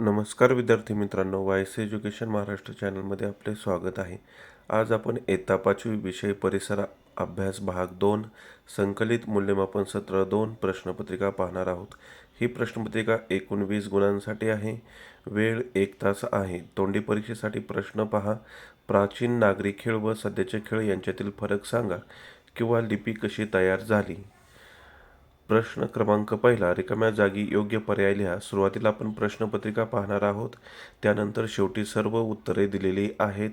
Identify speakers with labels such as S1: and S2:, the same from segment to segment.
S1: नमस्कार विद्यार्थी मित्रांनो वायस एज्युकेशन महाराष्ट्र चॅनलमध्ये आपले स्वागत आहे. आज आपण इयत्ता पाचवी विषय परिसर अभ्यास भाग दोन संकलित मूल्यमापन सत्र दोन प्रश्नपत्रिका पाहणार आहोत. ही प्रश्नपत्रिका एकूण वीस गुणांसाठी आहे. वेळ एक तास आहे. तोंडी परीक्षेसाठी प्रश्न पहा. प्राचीन नागरी खेळ व सध्याचे खेळ यांच्यातील फरक सांगा. किंवा लिपी कशी तयार झाली? प्रश्न क्रमांक पहिला रिकाम्या जागी योग्य पर्याय लिहा. सुरुवातीला आपण प्रश्नपत्रिका पाहणार आहोत. त्यानंतर शेवटी सर्व उत्तरे दिलेली आहेत.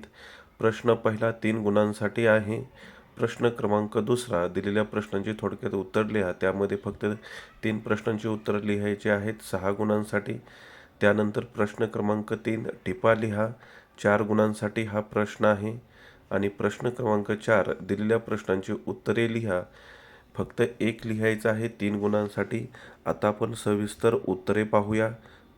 S1: प्रश्न पहिला तीन गुणांसाठी आहे. प्रश्न क्रमांक दुसरा दिलेल्या प्रश्नांची थोडक्यात उत्तर लिहा. त्यामध्ये फक्त तीन प्रश्नांची उत्तरं लिहायची आहेत सहा गुणांसाठी. त्यानंतर प्रश्न क्रमांक तीन टिपा लिहा. चार गुणांसाठी हा प्रश्न आहे. आणि प्रश्न क्रमांक चार दिलेल्या प्रश्नांची उत्तरे लिहा. फक्त एक लिहायचं आहे तीन गुणांसाठी. आता आपण सविस्तर उत्तरे पाहूया.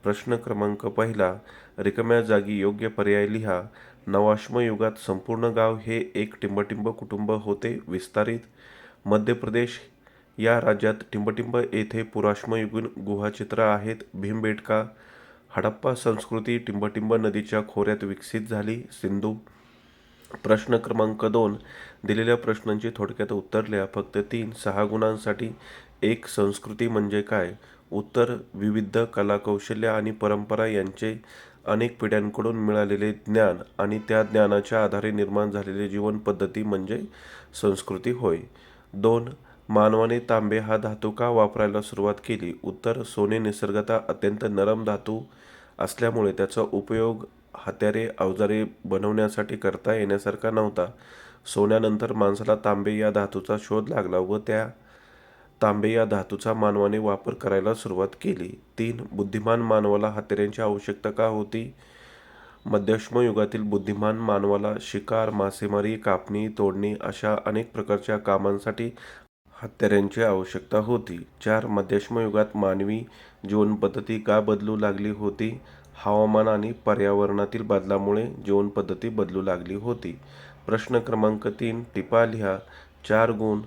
S1: प्रश्न क्रमांक पहिला रिकाम्या जागी योग्य पर्याय लिहा. नवाश्म युगात संपूर्ण गाव हे एक टिंबटिंब कुटुंब होते विस्तारित. मध्य प्रदेश या राज्यात टिंबटिंब येथे पुराश्मयुगीन गुहाचित्र आहेत. भीमबेटका हडप्पा संस्कृती टिंबटिंब नदीच्या खोऱ्यात विकसित झाली. सिंधू प्रश्न क्रमांक दोन. दिलेल्या प्रश्नांची थोडक्यात उत्तर लिहा. फक्त तीन सहा गुणांसाठी एक संस्कृती म्हणजे काय? उत्तर विविध कलाकौशल्य आणि परंपरा यांचे अनेक पिढ्यांकडून मिळालेले ज्ञान आणि त्या ज्ञानाच्या आधारे निर्माण झालेली जीवनपद्धती म्हणजे संस्कृती होय. दोन मानवाने तांबे हा धातू का वापरायला सुरुवात केली? उत्तर सोने निसर्गता अत्यंत नरम धातू असल्यामुळे त्याचा उपयोग हत्यारे अवजारे बनवण्यासाठी करता येण्यासारखा नव्हता. सोन्यानंतर माणसाला तांबे या धातूचा शोध लागला व त्या तांबे या धातूचा मानवाने वापर करायला सुरुवात केली. तीन बुद्धिमान मानवाला हत्याऱ्यांची आवश्यकता का होती? मध्यश्म युगातील बुद्धिमान मानवाला शिकार मासेमारी कापणी तोडणी अशा अनेक प्रकारच्या कामांसाठी हत्याऱ्यांची आवश्यकता होती. चार मध्यश्म युगात मानवी जीवनपद्धती का बदलू लागली होती? हवामान आणि पर्यावरणातील बदलामुळे जीवनपद्धती बदलू लागली होती. प्रश्न क्रमांक तीन टिपा लिहा. चार गुण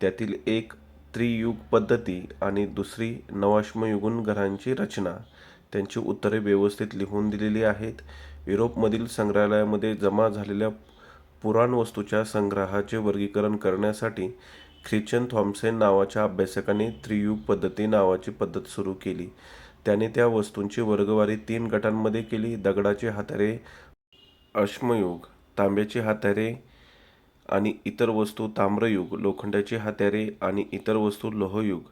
S1: त्यातील एक त्रियुग पद्धती आणि दुसरी नवाश्मयुगुन घरांची रचना. त्यांची उत्तरे व्यवस्थित लिहून दिलेली आहेत. युरोपमधील संग्रहालयामध्ये जमा झालेल्या पुराणवस्तूच्या संग्रहाचे वर्गीकरण करण्यासाठी ख्रिश्चन थॉम्सेन नावाच्या अभ्यासकाने त्रियुग पद्धती नावाची पद्धत सुरू केली. त्याने त्या वस्तूंची वर्गवारी तीन गटांमध्ये केली. दगडाचे हातारे अश्मयुग तांब्याची हातारे आणि इतर वस्तू ताम्रयुग लोखंडाची हात्यारे आणि इतर वस्तू लोहयुग.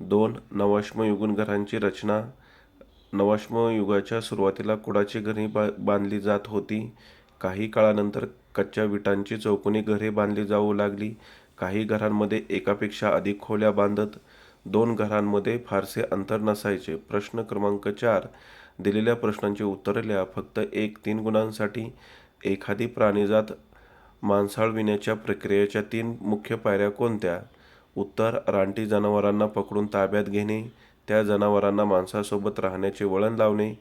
S1: दोन नवाश्मयुगन घरांची रचना. नवाश्मयुगाच्या सुरुवातीला कुडाची घरे बा बांधली जात होती. काही काळानंतर कच्च्या विटांची चौकोनी घरे बांधली जाऊ लागली. काही घरांमध्ये एकापेक्षा अधिक खोल्या बांधत दोन घरांमध्ये फारसे अंतर नसायचे. प्रश्न क्रमांक चार दिलेल्या प्रश्नांची उत्तरे लिहा. फक्त एक तीन गुणांसाठी एखादी प्राणीजात मांसाळविण्याच्या प्रक्रियेच्या तीन मुख्य पायऱ्या कोणत्या? उत्तर रानटी जनावरांना पकडून ताब्यात घेणे त्या जनावरांना माणसासोबत राहण्याचे वळण लावणे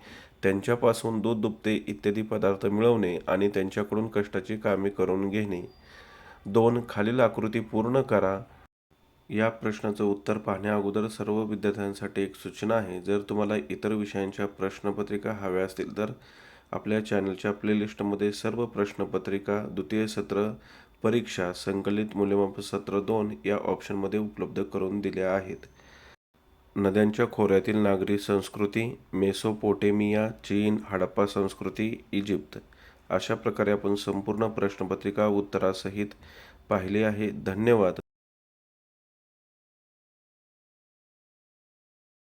S1: त्यांच्यापासून दूध दुभते इत्यादी पदार्थ मिळवणे आणि त्यांच्याकडून कष्टाची कामे करून घेणे. दोन खालील आकृती पूर्ण करा. या प्रश्नाचं उत्तर पाहण्याअगोदर सर्व विद्यार्थ्यांसाठी एक सूचना आहे. जर तुम्हाला इतर विषयांच्या प्रश्नपत्रिका हव्या असतील तर आपल्या चॅनलच्या प्लेलिस्टमध्ये सर्व प्रश्नपत्रिका द्वितीय सत्र परीक्षा संकलित मूल्यमापन सत्र दोन या ऑप्शनमध्ये उपलब्ध करून दिल्या आहेत. नद्यांच्या खोऱ्यातील नागरी संस्कृती मेसोपोटेमिया चीन हडप्पा संस्कृती इजिप्त अशा प्रकारे आपण संपूर्ण प्रश्नपत्रिका उत्तरासहित पाहिले आहे. धन्यवाद.